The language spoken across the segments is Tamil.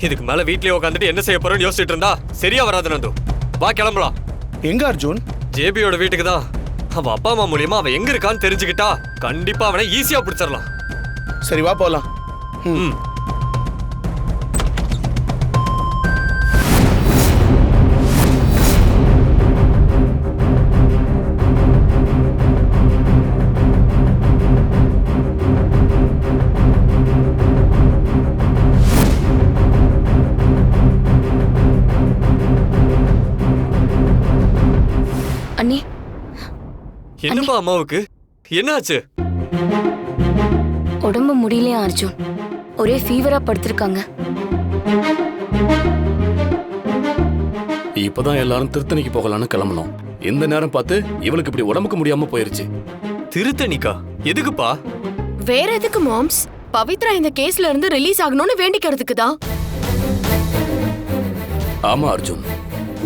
இதுக்கு மேல வீட்லயே உட்காந்துட்டு என்ன செய்ய போறோம்னு யோசிச்சுட்டு இருந்தா சரியா வராது நந்து. வா கிளம்பலாம். எங்க அர்ஜுன்? ஜேபியோட வீட்டுக்கு தான். அவன் அப்பா அம்மா மூலியமா அவன் எங்க இருக்கான்னு தெரிஞ்சுக்கிட்டா கண்டிப்பா அவனை ஈஸியா பிடிச்சிடலாம். சரி வா போலாம். ம். என்னப்பா அம்மாவுக்கு? என்னாச்சு? உடம்பு முடியலையா அர்ஜுன்? ஒரே ஃபீவரா படுத்திருக்காங்க. இப்பதான் எல்லாரும் திருத்தணிக்கு போகலான்னு கிளம்பணும். இந்த நேரம் பார்த்து இவளுக்கு இப்படி உடம்புக்கு முடியாம போயிருச்சு. திருத்தணிக்கா? எதுக்குப்பா? வேற எதுக்கு மாம்ஸ்? பவித்ரா இந்த கேஸ்ல இருந்து ரிலீஸ் ஆகணும்னு வேண்டிக்கிறதுக்கு தான். ஆமா அர்ஜுன்.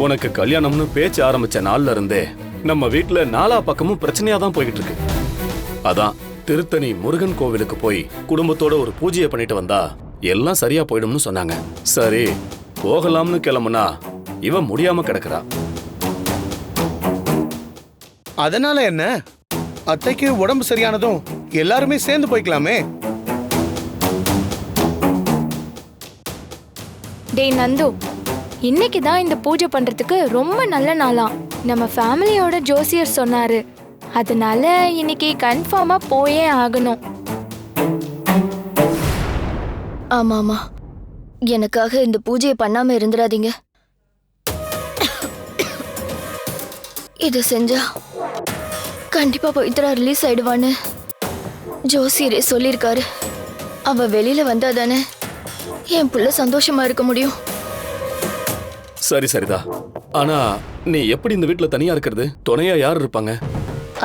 உனக்கு கல்யாணம்னு பேச்சு ஆரம்பிச்ச நாள்ல இருந்தே நம்ம வீட்ல நாலா பக்கமும் பிரச்சனையா தான் போய்கிட்டு இருக்கு அதான் திருத்தணி முருகன் கோவிலுக்கு போய் குடும்பத்தோட ஒரு பூஜையை பண்ணிட்டு வந்தா எல்லாம் சரியா போயிடும்னு சொன்னாங்க. சரி போகலாம்னு கிளம்புனா இவன் முடியாம கிடக்குறா. அதனால என்ன? அத்தைக்கு உடம்பு சரியானதும் எல்லாருமே சேர்ந்து போய்க்கலாமே. டேய் நந்து இன்னைக்கு தான் இந்த பூஜை பண்றதுக்கு ரொம்ப நல்ல நாளாம் நம்ம ஃபேமிலியோட ஜோசியர் சொன்னாரு. அதனால இன்னைக்கு கன்ஃபார்மா போயே ஆகணும். ஆமா ஆமா எனக்காக இந்த பூஜையை பண்ணாம இருந்துடாதீங்க. இதை செஞ்சா கண்டிப்பா பவித்ரா ரிலீஸ் ஆயிடுவான்னு ஜோசியரே சொல்லியிருக்காரு. அவ வெளியில வந்தா தானே என் புள்ள சந்தோஷமா இருக்க முடியும். சரி சரிதா. ஆனா நீ எப்படி இந்த வீட்ல தனியா இருக்கிறது? துணையா யார் இருப்பாங்க?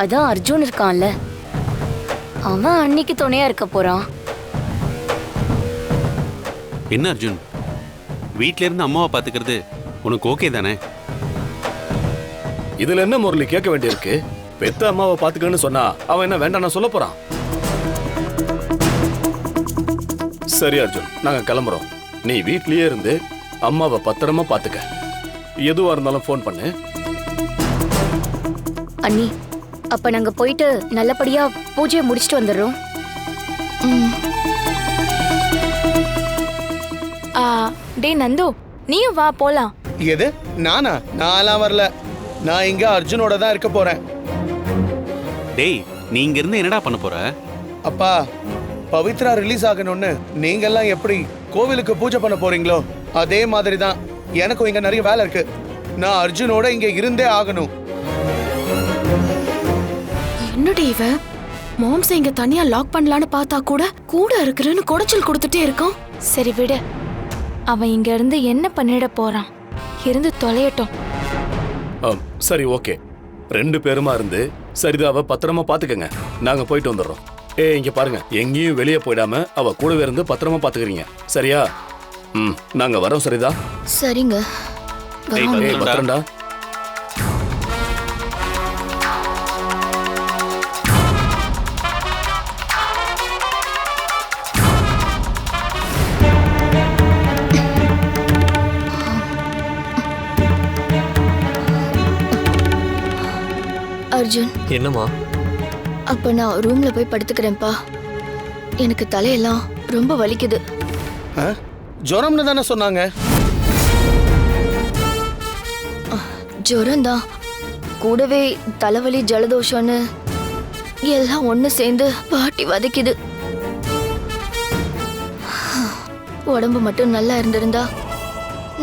அதான் அர்ஜுன் இருக்கான்ல. அவன் அன்னைக்கு துணையா இருக்க போறான். என்ன அர்ஜுன்? வீட்ல இருந்து அம்மாவை பாத்துக்கிறது உனக்கு ஓகே தானே? இதுல என்ன முரளி கேட்க வேண்டியிருக்கு? பெத்த அம்மாவை பாத்துக்கன்னு சொன்னா அவன் என்ன வேண்டாம் சொல்ல போறான்? சரி அர்ஜுன் நாங்க கிளம்புறோம். நீ வீட்லயே இருந்து அம்மாவை பத்திரமா பாத்துக்க. எதுவா இருந்தாலும் ஃபோன் பண்ணு. அண்ணி அப்ப நாங்க போயிட்டு நல்லபடியா பூஜையை முடிச்சிட்டு வந்துடுறோம். ஆ, டேய் நந்து நீயும் வா போலாம். எது? நானா? நான்லாம் வரல. நான் இங்க அர்ஜுனோட தான் இருக்க போறேன். டேய் நீ இங்க இருந்து என்னடா பண்ண போற? அப்பா பவித்ரா ரிலீஸ் ஆகணும்னு நீங்க எல்லாம் எப்படி கோவிலுக்கு பூஜை பண்ண போறீங்களோ? அதே மாதிரி தான் எனக்கும் இங்க நிறைய வேலை இருக்கு. நான் அர்ஜுனோட இங்க இருந்தே ஆகணும். என்னடி இவ? மாம்ஸ் இங்க தனியா லாக் பண்ணலான்னு பார்த்தா கூட கூட இருக்கிறேன்னு குடைச்சல் கொடுத்துட்டே இருக்கான். சரி விடு. அவன் இங்க இருந்து என்ன பண்ணிட போறான்? இருந்து தொலையட்டும். ஆம், சரி ஓகே. ரெண்டு பேருமா இருந்து சரிதாவை பத்திரமா பாத்துக்கங்க நாங்க போயிட்டு வந்துடுறோம். ஏ இங்க பாருங்க. எங்கேயும் வெளியே போயிடாம அவ கூடவே இருந்து பத்திரமா பாத்துக்கிறீங்க சரியா? ம் நாங்க வரோம் சரிதா சரிங்க டேய், வரோம். ஏய் பத்திரம்டா. பத்திரம்டா அர்ஜுன் என்னம்மா அப்ப நான் ரூம்ல போய் படுத்துக்கிறேன்ப்பா எனக்கு தலையெல்லாம் ரொம்ப வலிக்குது ஆ? ஜுரம்னு தானே சொன்னாங்க. ஜுரம் தான் கூடவே தலைவலி ஜலதோஷம்னு எல்லாம் ஒன்று சேர்ந்து பாட்டி வதைக்குது. உடம்பு மட்டும் நல்லா இருந்திருந்தா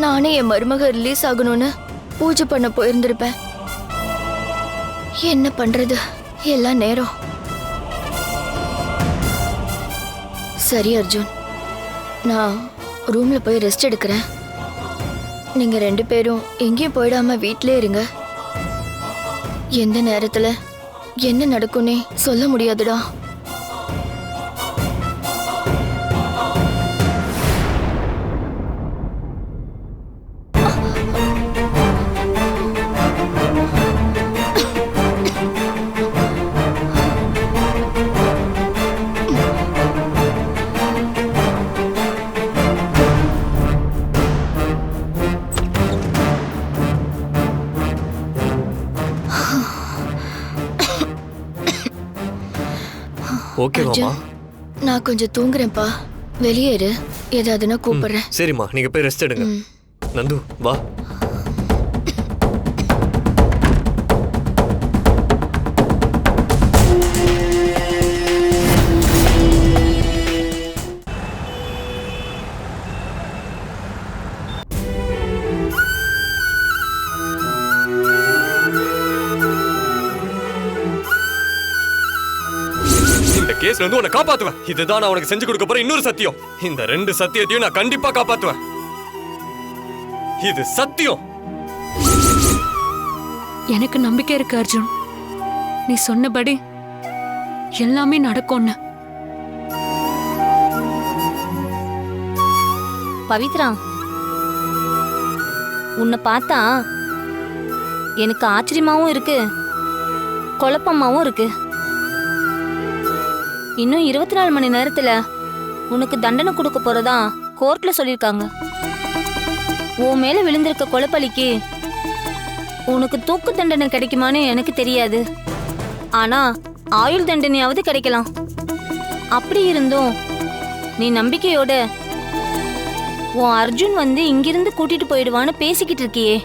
நானே என் மருமக ரிலீஸ் ஆகணும்னு பூஜை பண்ண போயிருந்திருப்பேன். என்ன பண்றது? எல்லாம் நேரம். சரி அர்ஜுன். நான் ரூம்ல போய் ரெஸ்ட் எடுக்கிறேன். நீங்க ரெண்டு பேரும் எங்கேயும் போயிடாம வீட்லயே இருங்க. எந்த நேரத்துல என்ன நடக்கும்னே சொல்ல முடியாதுடா. ஓகேவாமா நான் கொஞ்சம் தூங்குறேன்ப்பா. வெளியே இரு. ஏதாவதுன்னா கூப்பிடுறேன். சரிம்மா நீங்க போய் ரெஸ்ட் எடுங்க. நந்து வா. கேஸ்ல இருந்து உன்னை காப்பாத்துவேன். இதுதான் நான் உனக்கு செஞ்சு கொடுக்க போற இன்னொரு சத்தியம். இந்த ரெண்டு சத்தியத்தையும் நான் கண்டிப்பா காப்பாத்துவேன். இது சத்தியம். எனக்கு நம்பிக்கை இருக்கு அர்ஜுன். நீ சொன்னபடி எல்லாமே நடக்கும்னு பவித்ரா உன்னை பார்த்தா எனக்கு ஆச்சரியமாவும் இருக்கு குழப்பமாவும் இருக்கு. இன்னும் இருபத்தி நாலு மணி நேரத்துல உனக்கு தண்டனை கொடுக்க போறதா கோர்ட்ல சொல்லியிருக்காங்க. உன் மேல விழுந்திருக்க கொலப்பலிக்கு உனக்கு தூக்கு தண்டனை கிடைக்குமான்னு எனக்கு தெரியாது. ஆனா ஆயுள் தண்டனையாவது கிடைக்கலாம். அப்படி இருந்தும் நீ நம்பிக்கையோட உன் அர்ஜுன் வந்து இங்கிருந்து கூட்டிட்டு போயிடுவான்னு பேசிக்கிட்டு இருக்கியே.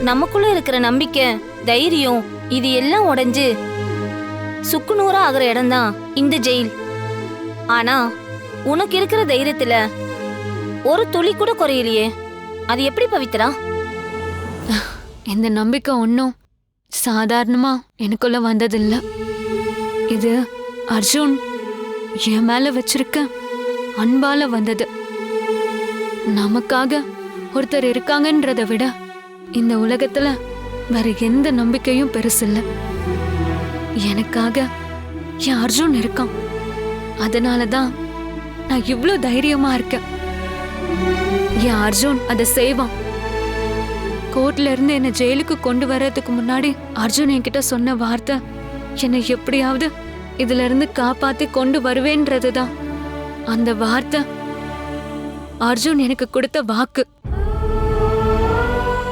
நமக்குள்ள இருக்கிற நம்பிக்கை தைரியம் இது எல்லாம் உடஞ்சு சுக்குநூறா ஆகிற இடம்தான் இந்த ஜெயில். ஆனா உனக்கு இருக்கிற தைரியத்துல ஒரு துளி கூட குறையிலையே. அது எப்படி பவித்ரா? இந்த நம்பிக்கை ஒன்றும் சாதாரணமா எனக்குள்ள வந்ததில்ல. இது அர்ஜுன் என் மேல வச்சிருக்க அன்பால வந்தது. நமக்காக ஒருத்தர் இருக்காங்கன்றதை விட இந்த உலகத்துல வேற எந்த நம்பிக்கையும் பெருசில்லை. எனக்காக என் அர்ஜுன் இருக்கான். அதனால தான் நான் இவ்வளோ தைரியமா இருக்கேன். என் அர்ஜுன் அதை செய்வான். கோர்ட்ல இருந்து என்ன ஜெயிலுக்கு கொண்டு வர்றதுக்கு முன்னாடி அர்ஜுன் என்கிட்ட சொன்ன வார்த்தை என்னை எப்படியாவது இதுல இருந்து காப்பாத்தி கொண்டு வருவேன்றதுதான். அந்த வார்த்தை அர்ஜுன் எனக்கு கொடுத்த வாக்கு.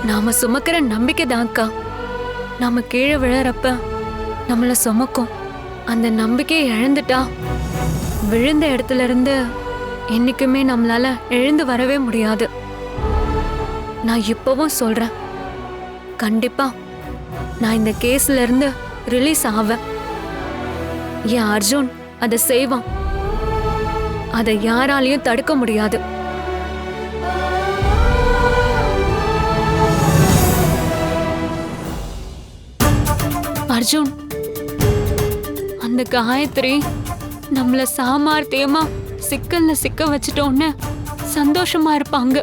நாம சுமக்கிற நம்பிக்கை தான்க்கா நாம கீழே விழறப்ப நம்மளை சுமக்கும். அந்த நம்பிக்கையை இழந்துட்டா விழுந்த இடத்துல இருந்து என்னைக்குமே நம்மளால எழுந்து வரவே முடியாது. நான் இப்பவும் சொல்றேன். கண்டிப்பா நான் இந்த கேஸ்ல இருந்து ரிலீஸ் ஆவேன். என் அர்ஜுன் அதை செய்வான். அதை யாராலையும் தடுக்க முடியாது. அர்ஜுன் அந்த காயத்ரி நம்மள சாமார்த்தியமா சிக்கல்ல சிக்க வச்சிட்டோன்னு சந்தோஷமா இருப்பாங்க.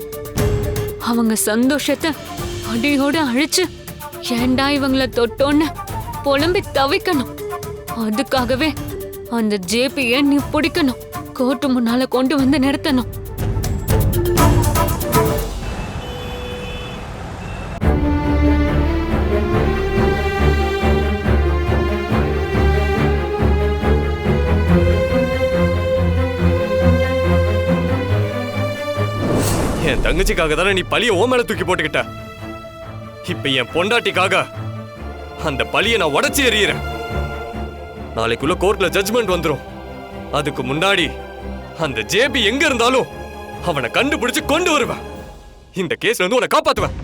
அவங்க சந்தோஷத்தை அடியோட அழிச்சு ஏண்டா இவங்கள தொட்டோன்னு புலம்பி தவிக்கணும். அதுக்காகவே அந்த ஜேபியை நீ பிடிக்கணும். கோர்ட்டு முன்னால கொண்டு வந்து நிறுத்தணும். தங்கச்சிக்காக தானே நீ பழிய ஓ மேல தூக்கி போட்டுக்கிட்ட? இப்ப என் பொண்டாட்டிக்காக அந்த பழிய நான் உடைச்சு எறியறேன். நாளைக்குள்ள கோர்ட்ல ஜட்ஜ்மெண்ட் வந்துரும். அதுக்கு முன்னாடி அந்த ஜேபி எங்க இருந்தாலும் அவனை கண்டுபிடிச்சு கொண்டு வருவேன். இந்த கேஸ்ல இருந்து உன்னை காப்பாத்துவேன்.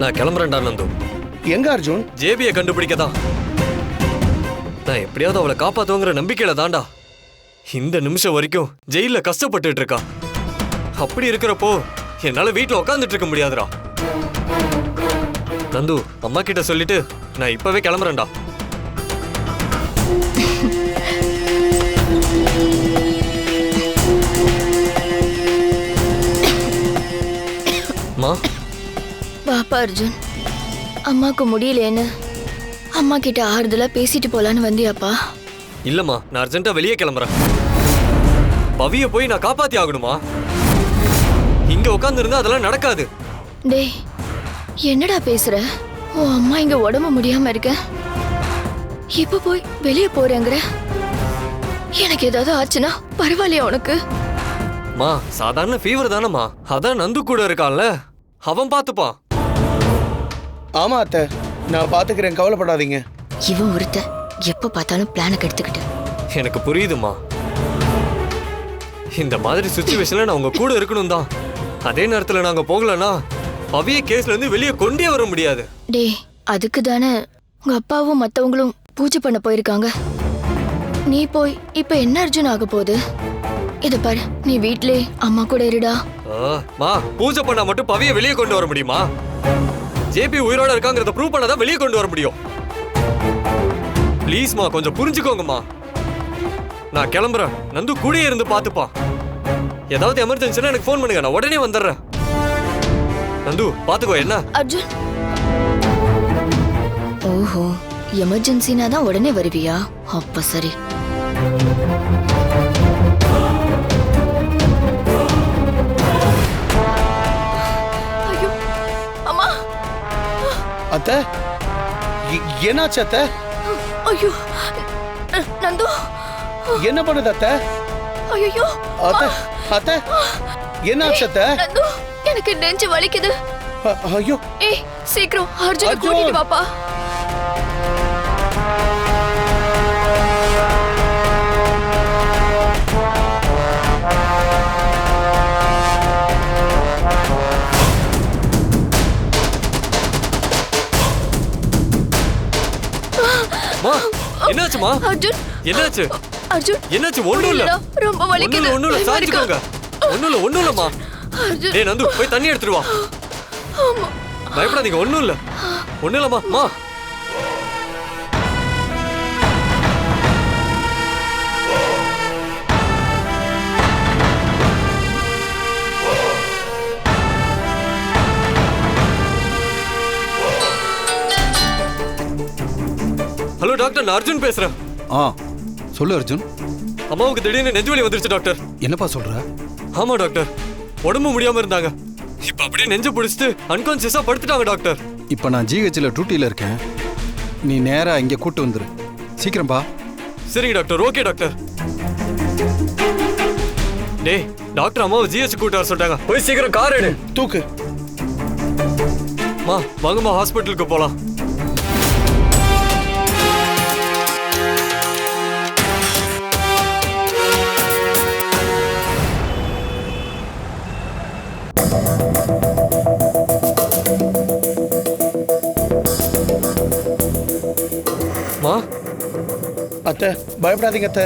நான் கிளம்புறேன்டா நந்து. எங்க அர்ஜுன்? ஜேபியை கண்டுபிடிக்க தான் நான் எப்படியாவது அவளை காப்பாத்துவங்கிற நம்பிக்கையில தாண்டா இந்த நிமிஷம் வரைக்கும் ஜெயில கஷ்டப்பட்டுட்டு இருக்கா. அப்படி இருக்கிறப்போ என்னால வீட்டுல உட்காந்துட்டு இருக்க முடியாதுடா. நந்து அம்மா கிட்ட சொல்லிட்டு நான் இப்பவே கிளம்புறேன்டா. அம்மா? பாப்பா அர்ஜுன் அம்மாக்கு முடியலையேன்னு அம்மா கிட்ட ஆறுதலா பேசிட்டு போலான்னு வந்தியாப்பா. இல்லம்மா நான் அர்ஜென்ட்டா வெளியே கிளம்புறேன். பவிய போய் நான் காப்பாத்தி ஆகணுமா? இங்க உட்கார்ந்து இருந்தா அதெல்லாம் நடக்காது. டேய் என்னடா பேசுற? உன் அம்மா இங்க உடம்பு முடியாம இருக்க. இப்ப போய் வெளியே போறேங்கிற? எனக்கு ஏதாவது ஆச்சுன்னா பரவாயில்லையா உனக்கு? மா சாதாரண ஃபீவர் தானம்மா. அதான் நந்து கூட இருக்கான்ல. அவன் பார்த்துப்பான் ஆமா அத்தை. நான் பாத்துக்கிறேன் கவலைப்படாதீங்க. இவன் ஒருத்த எப்ப பார்த்தாலும் பிளானை கெடுத்துக்கிட்டு. எனக்கு புரியுதுமா இந்த மாதிரி சுச்சுவேஷன்ல நான் உங்க கூட இருக்கணும் தான். அதே நேரத்துல நாங்க போகலனா பவிய கேஸ்ல இருந்து வெளியே கொண்டே வர முடியாது. டேய் அதுக்கு தானே உங்க அப்பாவும் மத்தவங்களும் பூஜை பண்ண போயிருக்காங்க. நீ போய் இப்ப என்ன அர்ஜுன் ஆக போகுது? இத பாரு நீ வீட்லயே அம்மா கூட இருடா. மா பூஜை பண்ணா மட்டும் பவிய வெளியே கொண்டு வர முடியுமா? ஜேபி உயிரோட இருக்காங்கிறத ப்ரூவ் பண்ணாதான் வெளியே கொண்டு வர முடியும். ப்ளீஸ்மா கொஞ்சம் புரிஞ்சுக்கோங்கம்மா. நான் கிளம்புறேன். நந்து கூடயே இருந்து பார்த்துப்பான் ஏதாவது எமர்ஜென்சினா எனக்கு ஃபோன் பண்ணுங்க. நான் உடனே வந்துடுறேன். நந்து பாத்துக்கோ என்ன? அர்ஜுன். ஓஹோ எமர்ஜென்சினா தான் உடனே வருவியா? அப்ப சரி. அத்தை? என்னாச்சு அத்தை? ஐயோ நந்து. என்ன பண்ணுது அத்தை? ஐயோ அத்தை அத்தை என்னாச்சு அத்தை? நந்து எனக்கு நெஞ்சு வலிக்குது. ஐயோ. ஏய் சீக்கிரம் அர்ஜுன்! கூட்டிட்டு வாப்பா. என்னாச்சுமா? அர்ஜுன்! என்னாச்சு? அர்ஜுன்! என்னாச்சு? ஒண்ணும் இல்ல. ரொம்ப வலிக்குது. ஒண்ணும் இல்ல. சாஞ்சுக்கோங்க. ஒண்ணும் இல்ல ஒண்ணும் இல்லம்மா. டேய் நந்து போய் தண்ணி எடுத்துட்டு வா. பயப்படாதீங்க ஒண்ணும் இல்ல. ஒண்ணும் இல்லம்மா. மா. டாக்டர் நான் அர்ஜுன் பேசுறேன். ஆ சொல்லு அர்ஜுன். அம்மாவுக்கு திடீர்னு நெஞ்சுவலி வந்துருச்சு டாக்டர். என்னப்பா சொல்ற? ஆமா டாக்டர். உடம்பு முடியாம இருந்தாங்க. இப்ப அப்படியே நெஞ்சு பிடிச்சிட்டு அன்கான்சியஸா படுத்துட்டாங்க டாக்டர். இப்போ நான் ஜிஹெச்சில் டியூட்டியில் இருக்கேன். நீ நேராக இங்கே கூட்டு வந்துரு. சீக்கிரம் பா. சரிங்க டாக்டர். Okay doctor. டேய் டாக்டர் அம்மாவை ஜிஹெச் கூட்டு வர சொல்லிட்டாங்க. போய் சீக்கிரம் கார் எடு. தூக்கு. மா வாங்கம்மா ஹாஸ்பிட்டலுக்கு போலாம். அத்தை பயப்படாதீங்க அத்தை.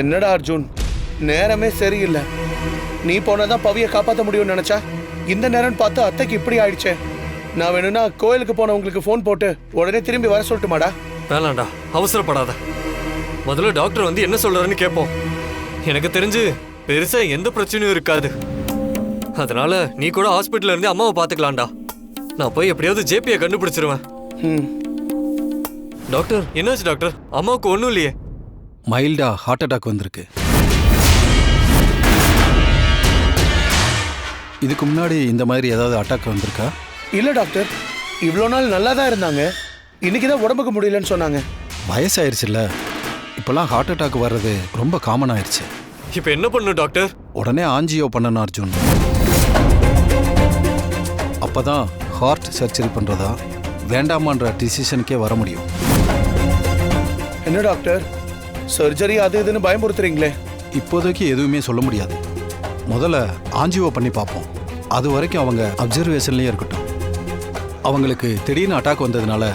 என்னடா அர்ஜுன் நேரமே சரியில்லை. நீ போனதான் பவியை காப்பாற்ற முடியும்னு நினைச்சா? இந்த நேரம்னு பார்த்து அத்தைக்கு இப்படி ஆயிடுச்சே. நான் வேணும்னா கோயிலுக்கு போனவங்களுக்கு ஃபோன் போட்டு உடனே திரும்பி வர சொல்லட்டுமாடா? வேணாண்டா அவசரப்படாத. முதல்ல டாக்டர் வந்து என்ன சொல்றாருன்னு கேட்போம் எனக்கு தெரிஞ்சு பெருசா எந்த பிரச்சனையும் இருக்காது. அதனால நீ கூட ஹாஸ்பிட்டல்ல இருந்து அம்மாவை பாத்துக்கலாம்டா நான் போய் எப்படியாவது ஜேபியை கண்டுபிடிச்சிருவேன். ம் டாக்டர் என்னாச்சு டாக்டர்? அம்மாவுக்கு ஒன்றும் இல்லையே. மைல்டா ஹார்ட் அட்டாக் வந்திருக்கு. இதுக்கு முன்னாடி இந்த மாதிரி ஏதாவது அட்டாக் வந்திருக்கா? இல்லை டாக்டர் இவ்வளோ நாள் நல்லா தான் இருந்தாங்க. இன்னைக்கு தான் உடம்புக்கு முடியலன்னு சொன்னாங்க. வயசாயிருச்சுல்ல. இப்போல்லாம் ஹார்ட் அட்டாக் வர்றது ரொம்ப காமன் ஆயிருச்சு. இப்போ என்ன பண்ணணும் டாக்டர்? உடனே ஆஞ்சியோ பண்ணணும் அர்ஜுன். அப்பதான் ஹார்ட் சர்ஜரி பண்ணுறதா வேண்டாமான்ற டிசிஷனுக்கே வர முடியும். என்ன டாக்டர் சர்ஜரி அது இதுன்னு பயமுறுத்துறீங்களே. இப்போதைக்கு எதுவுமே சொல்ல முடியாது. முதல்ல ஆஞ்சியோ பண்ணி பார்ப்போம். அது வரைக்கும் அவங்க அப்சர்வேஷன்லேயே இருக்கட்டும். அவங்களுக்கு திடீர்னு அட்டாக் வந்ததுனால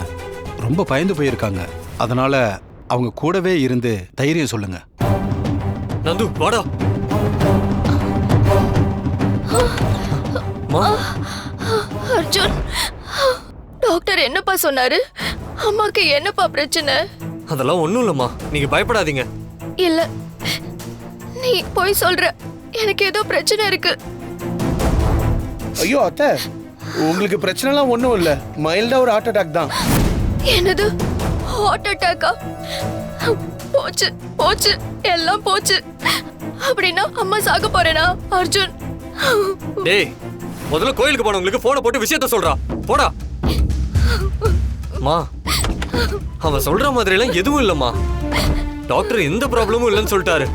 ரொம்ப பயந்து போயிருக்காங்க. அதனால அவங்க கூடவே இருந்து தைரியம் சொல்லுங்க. நந்து வாடா. அர்ஜுன் டாக்டர் என்னப்பா சொன்னாரு? அம்மாக்கு என்னப்பா பிரச்சனை? அதெல்லாம் ஒன்றும் இல்லைம்மா. நீங்க பயப்படாதீங்க. இல்ல நீ போய் சொல்ற. எனக்கு ஏதோ பிரச்சனை இருக்கு. ஐயோ அத்தை உங்களுக்கு பிரச்சனைலாம் ஒன்றும் இல்லை. மைல்டாக ஒரு ஹார்ட் அட்டாக் தான். என்னது? ஹார்ட் அட்டாக்கா போச்சு போச்சு எல்லாம் போச்சு. அப்படின்னா அம்மா சாக போறேனா அர்ஜுன்? டேய் முதல்ல கோயிலுக்கு போனவங்களுக்கு போனை போட்டு விஷயத்த சொல்றா. போடா. மா அவன் சொல்ற மாதிரி எல்லாம் எதுவும் இல்லம்மா. டாக்டர் எந்த ப்ராப்ளமும் இல்லைன்னு சொல்லிட்டாரு.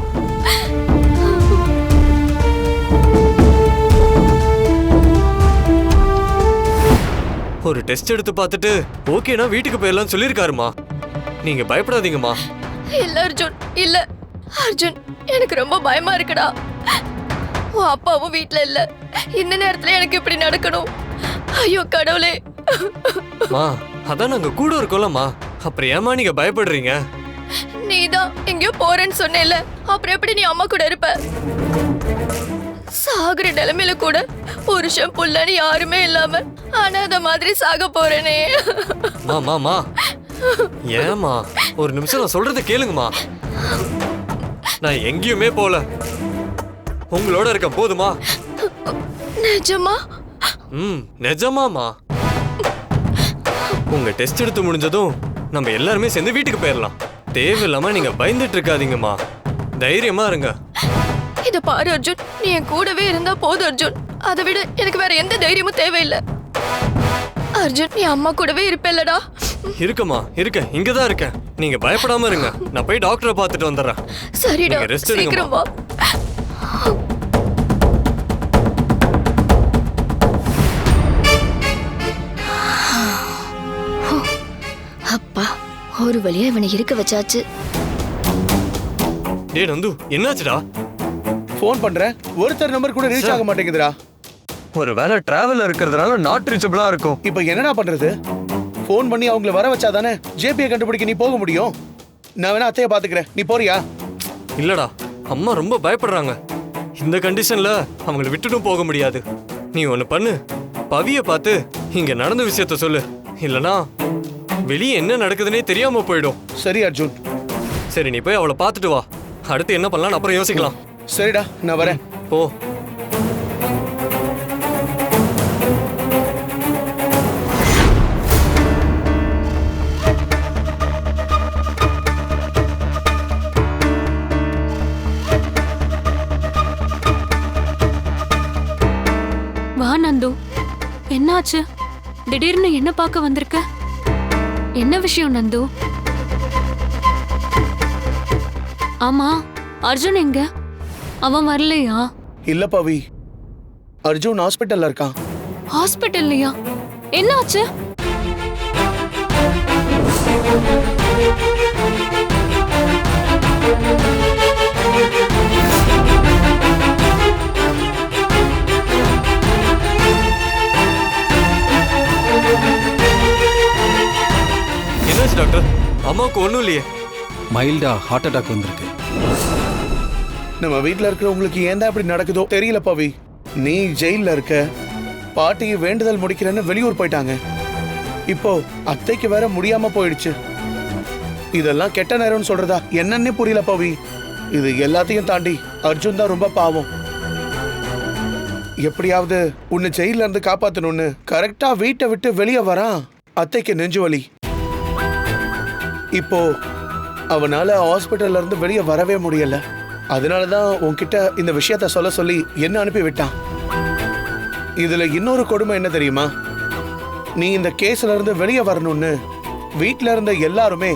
ஒரு டெஸ்ட் எடுத்து பார்த்துட்டு ஓகேனா வீட்டுக்கு போயிடலாம் சொல்லியிருக்காருமா. நீங்க பயப்படாதீங்கம்மா. இல்ல அர்ஜுன் இல்ல. அர்ஜுன் எனக்கு ரொம்ப பயமா இருக்குடா. உன் அப்பாவும் வீட்ல இல்லை. இந்த நேரத்துல எனக்கு இப்படி நடக்கணும். ஐயோ கடவுளே. மா அதான் நாங்க கூட இருக்கோம்லம்மா அப்புறம் ஏமா நீங்க பயப்படுறீங்க? நீதான் எங்கேயோ போறேன்னு சொன்னேல அப்புறம் எப்படி நீ அம்மா கூட இருப்ப? சாகுற நிலைமையில கூட புருஷன் புள்ளன்னு யாருமே இல்லாம அனாதை மாதிரி சாக போறேனே. மா மா மா. ஏமா ஒரு நிமிஷம் நான் சொல்றத கேளுங்கம்மா. நான் எங்கேயுமே போல. உங்களோட இருக்க போதுமா? நிஜமா? ம் நிஜமாமா. உங்க டெஸ்ட் எடுத்து முடிஞ்சதும் நம்ம எல்லாருமே சேர்ந்து வீட்டுக்கு போயிடலாம் தேவையில்லாம நீங்க பயந்துட்டு இருக்காதீங்கம்மா. தைரியமா இருங்க. இத பாரு அர்ஜுன். நீ என் கூடவே இருந்தா போதும் அர்ஜுன். அதை விட எனக்கு வேற எந்த தைரியமும் தேவையில்லை. அர்ஜுன் நீ அம்மா கூடவே இருப்பேல்லடா. இருக்கம்மா இருக்க. இங்கதான் இருக்கேன். நீங்க பயப்படாம இருங்க. நான் போய் டாக்டரை பார்த்துட்டு வந்துடுறேன். சரிடா. நீங்க rest எடுங்கம்மா. சீக்கிரம் வா. ஒரு வழியா இவனை இருக்க வச்சாச்சு. டேய் நந்து என்னாச்சுடா? ஃபோன் பண்றேன். ஒருத்தர் நம்பர் கூட ரீச் ஆக மாட்டேங்குதுடா. ஒரு வேலை டிராவல் இருக்கிறதுனால நாட் ரீச்சபிளா இருக்கும். இப்போ என்னடா பண்றது? ஃபோன் பண்ணி அவங்கள வர வச்சாதானே ஜேபியை கண்டுபிடிக்க நீ போக முடியும். நான் வேணா அத்தையை பாத்துக்கிறேன் நீ போறியா? இல்லடா அம்மா ரொம்ப பயப்படுறாங்க. இந்த கண்டிஷன்ல அவங்கள விட்டுட்டும் போக முடியாது. நீ ஒண்ணு பண்ணு. பவிய பார்த்து இங்க நடந்த விஷயத்த சொல்லு. இல்லனா வெளியே என்ன நடக்குதுன்னே தெரியாம போயிடும். சரி அர்ஜுன். சரி நீ போய் அவளை பார்த்துட்டு வா. அடுத்து என்ன பண்ணலாம் அப்புறம் யோசிக்கலாம். சரிடா நான் வரேன். போ. வா நந்து. என்னாச்சு? திடீர்னு என்ன பார்க்க வந்திருக்க? என்ன விஷயம் நந்து? ஆமா அர்ஜுன் எங்க? அவன் வரலையா? இல்ல பவி. அர்ஜுன் ஹாஸ்பிட்டல்ல இருக்கான். ஹாஸ்பிட்டல்லையா? என்னாச்சு? என்னாச்சு டாக்டர். அம்மாவுக்கு ஒண்ணும் இல்லையே. மைல்டா ஹார்ட் அட்டாக் வந்திருக்கு. நம்ம வீட்ல இருக்கிறவங்களுக்கு ஏன் தான் இப்படி நடக்குதோ தெரியல பவி. நீ ஜெயில்ல இருக்க பாட்டி வேண்டுதல் முடிக்கிறேன்னு வெளியூர் போயிட்டாங்க. இப்போ அத்தைக்கு வேற முடியாம போயிடுச்சு. இதெல்லாம் கெட்ட நேரம்னு சொல்றதா என்னன்னே புரியல பவி. இது எல்லாத்தையும் தாண்டி அர்ஜுன் தான் ரொம்ப பாவம். எப்படியாவது உன்னை ஜெயில இருந்து காப்பாத்தணும்னு கரெக்டா வீட்டை விட்டு வெளியே வரான். அத்தைக்கு நெஞ்சு வலி. இப்போ அவனால ஹாஸ்பிட்டல்ல இருந்து வெளியே வரவே முடியல. அதனால தான் உன்கிட்ட இந்த விஷயத்த சொல்ல சொல்லி என்ன அனுப்பி விட்டான் இதுல இன்னொரு கொடுமை என்ன தெரியுமா? நீ இந்த கேஸ்ல இருந்து வெளியே வரணும்னு வீட்ல இருந்த எல்லாருமே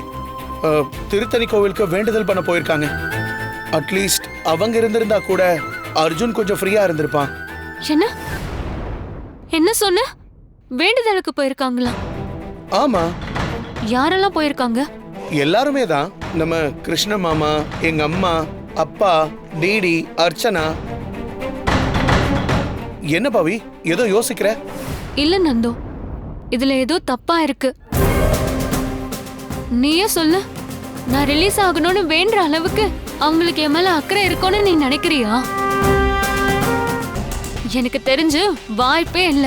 அஹ், திருத்தணி கோவிலுக்கு வேண்டுதல் பண்ண போயிருக்காங்க. அட்லீஸ்ட் அவங்க இருந்திருந்தா கூட அர்ஜுன் கொஞ்சம் ஃப்ரீயா இருந்திருப்பான். என்ன? என்ன சொன்ன? வேண்டுதலுக்கு போயிருக்காங்களா? ஆமா. யாரெல்லாம் போயிருக்காங்க? எல்லாருமே தான் நம்ம கிருஷ்ண மாமா எங்க அம்மா அப்பா டிடி அர்ச்சனா. என்ன பவி ஏதோ யோசிக்கிற? இல்ல நந்தோ இதுல ஏதோ தப்பா இருக்கு. நீயே சொல்லு நான் ரிலீஸ் ஆகணும்னு வேண்டுற அளவுக்கு அவங்களுக்கு என் மேல அக்கறை இருக்கும்னு நீ நினைக்கிறியா? எனக்கு தெரிஞ்சு வாய்ப்பே இல்ல.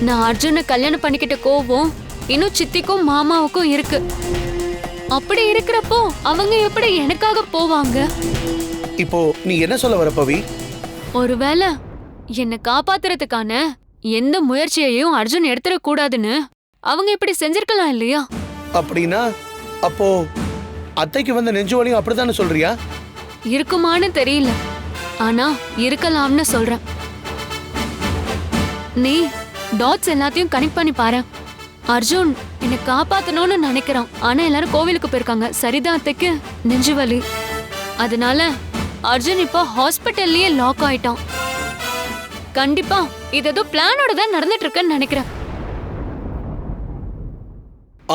நான் அர்ஜுனை கல்யாணம் பண்ணிக்கிட்ட கோவம் இன்னும் சித்திக்கும் மாமாவுக்கும் இருக்கு. அப்படி இருக்கிறப்போ அவங்க எப்படி எனக்காக போவாங்க? இப்போ நீ என்ன சொல்ல வர பவி? ஒருவேளை என்னை காப்பாத்துறதுக்கான எந்த முயற்சியையும் அர்ஜுன் எடுத்துடக் கூடாதுன்னு அவங்க இப்படி செஞ்சிருக்கலாம் இல்லையா? அப்படின்னா அப்போ அத்தைக்கு வந்த நெஞ்சு வலியும் அப்படித்தானே சொல்றியா? இருக்குமான்னு தெரியல. ஆனா இருக்கலாம்னு சொல்றேன். நீ டாட்ஸ் எல்லாத்தையும் கனெக்ட் பண்ணி பாரு. அர்ஜுன் என்னை காப்பாத்தணும்னு நினைக்கிறான். ஆனா எல்லாரும் கோவிலுக்கு போயிருக்காங்க. சரிதான் அத்தைக்கு நெஞ்சு வலி. அதனால அர்ஜுன் இப்போ ஹாஸ்பிட்டல்லயே லாக் ஆயிட்டான். கண்டிப்பா இது ஏதோ பிளானோட தான் நடந்துட்டு இருக்குன்னு நினைக்கிறேன்.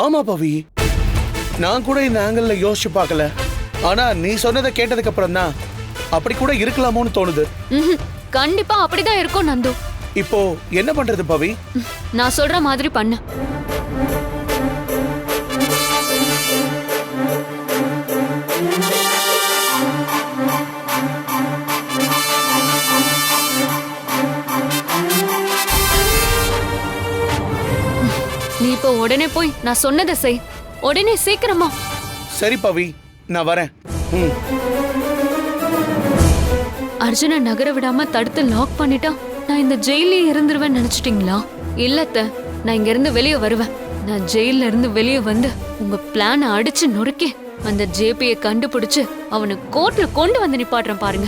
ஆமா பவி. நான் கூட இந்த ஆங்கிள் யோசிச்சு பார்க்கல. ஆனா நீ சொன்னதை கேட்டதுக்கு அப்புறம் தான் அப்படி கூட இருக்கலாமோன்னு தோணுது. கண்டிப்பா அப்படிதான் இருக்கும் நந்து. இப்போ என்ன பண்றது பவி? நான் சொல்ற மாதிரி பண்ணு. நீ இப்போ உடனே போய் நான் சொன்னதை செய். உடனே சீக்கிரமா. சரி பவி நான் வரேன். ம். அர்ஜுனை நகர விடாம தடுத்து லாக் பண்ணிட்டா நான் இந்த ஜெயிலே இருந்துருவேன் நினைச்சிட்டீங்களா? இல்லத்த நான் இங்க இருந்து வெளியே வருவேன். நான் ஜெயில இருந்து வெளியே வந்து உங்க பிளான அடிச்சு நொறுக்கி அந்த ஜேபியை கண்டுபிடிச்சு அவனை கோர்ட்ல கொண்டு வந்து நிப்பாட்டுறேன் பாருங்க.